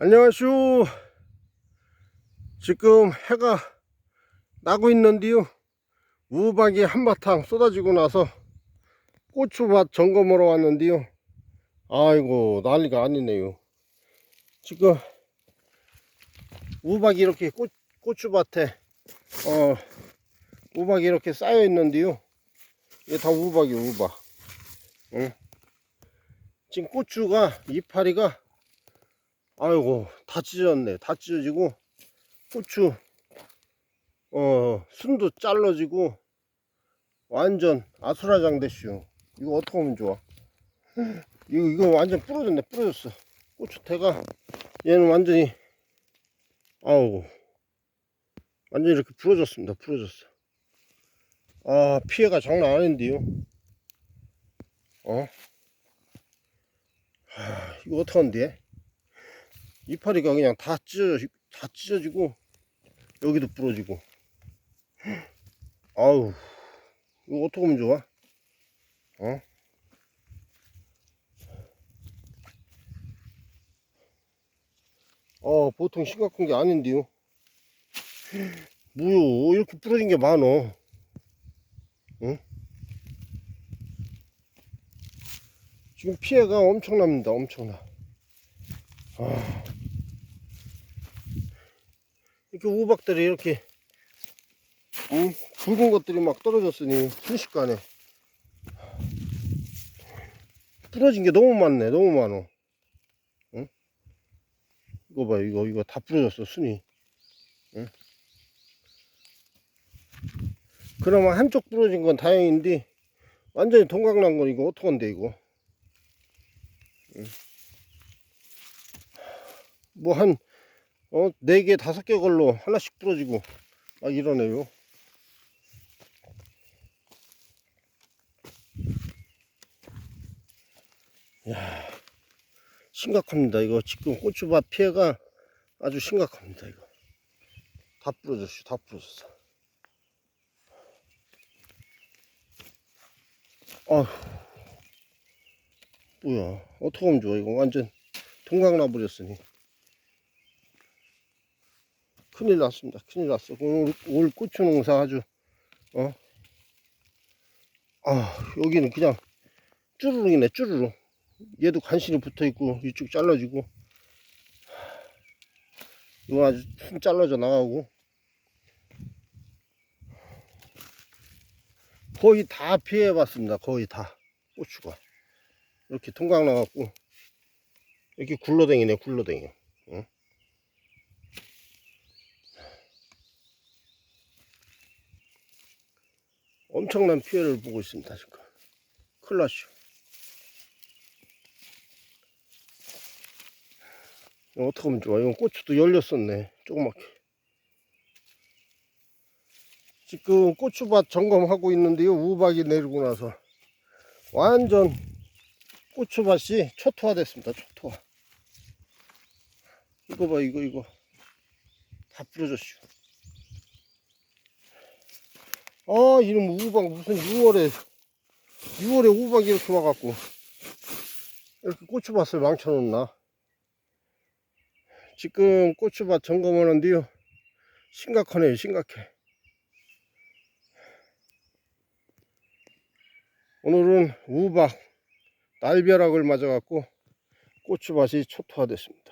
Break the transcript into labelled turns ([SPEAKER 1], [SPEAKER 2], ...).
[SPEAKER 1] 안녕하쇼. 지금 해가 나고 있는데요. 우박이 한바탕 쏟아지고 나서 고추밭 점검하러 왔는데요. 아이고 난리가 아니네요. 지금 우박이 이렇게 꽃, 고추밭에 어 우박이 이렇게 쌓여 있는데요. 이게 다 우박이에요 우박. 응? 지금 고추가 이파리가 아이고 다 찢어졌네. 다 찢어지고 고추 어 순도 잘라지고 완전 아수라장 됐슈. 이거 어떻게 하면 좋아? 이거 이거 완전 부러졌네 부러졌어. 고추 대가 얘는 완전히 아우 완전 이렇게 부러졌습니다 부러졌어. 아 피해가 장난 아닌데요? 어? 하, 이거 어떡한데 이파리가 그냥 다 찢어져, 다 찢어지고, 여기도 부러지고. 아우, 이거 어떻게 하면 좋아? 어? 어, 보통 심각한 게 아닌데요. 뭐요, 이렇게 부러진 게 많어. 응? 지금 피해가 엄청납니다, 엄청나. 아. 이렇게 우박들이 이렇게 응? 굵은 것들이 막 떨어졌으니 순식간에 부러진 게 너무 많네 너무 많어 응? 이거 봐 이거 이거 다 부러졌어 순이 응? 그나마 한쪽 부러진 건 다행인데 완전히 동강난 건 이거 어떡한데 이거 응? 뭐한 어, 네 개, 다섯 개 걸로 하나씩 부러지고 막 이러네요. 야, 심각합니다. 이거 지금 고추밭 피해가 아주 심각합니다. 이거 다 부러졌어, 다 부러졌어. 아휴, 뭐야? 어떻게 하면 좋아? 이거 완전 동강 나버렸으니. 큰일 났습니다. 큰일 났어. 오늘, 올 고추 농사 아주, 어? 아, 여기는 그냥 쭈루룩이네, 쭈루룩. 얘도 간신히 붙어 있고, 이쪽 잘라지고. 이건 아주 푹 잘라져 나가고. 거의 다 피해봤습니다. 거의 다. 고추가. 이렇게 통각 나갖고, 이렇게 굴러댕이네, 굴러댕이. 어? 엄청난 피해를 보고 있습니다. 지금. 큰일 났죠. 어떻게 하면 좋아? 이건 고추도 열렸었네. 조그맣게. 지금 고추밭 점검하고 있는데요. 우박이 내리고 나서 완전 고추밭이 초토화 됐습니다. 초토화. 이거 봐, 이거, 이거. 다 부러졌죠. 아, 이놈 우박 무슨 6월에, 6월에 우박이 이렇게 와갖고, 이렇게 고추밭을 망쳐놓나. 지금 고추밭 점검하는데요. 심각하네요, 심각해. 오늘은 우박, 날벼락을 맞아갖고, 고추밭이 초토화됐습니다.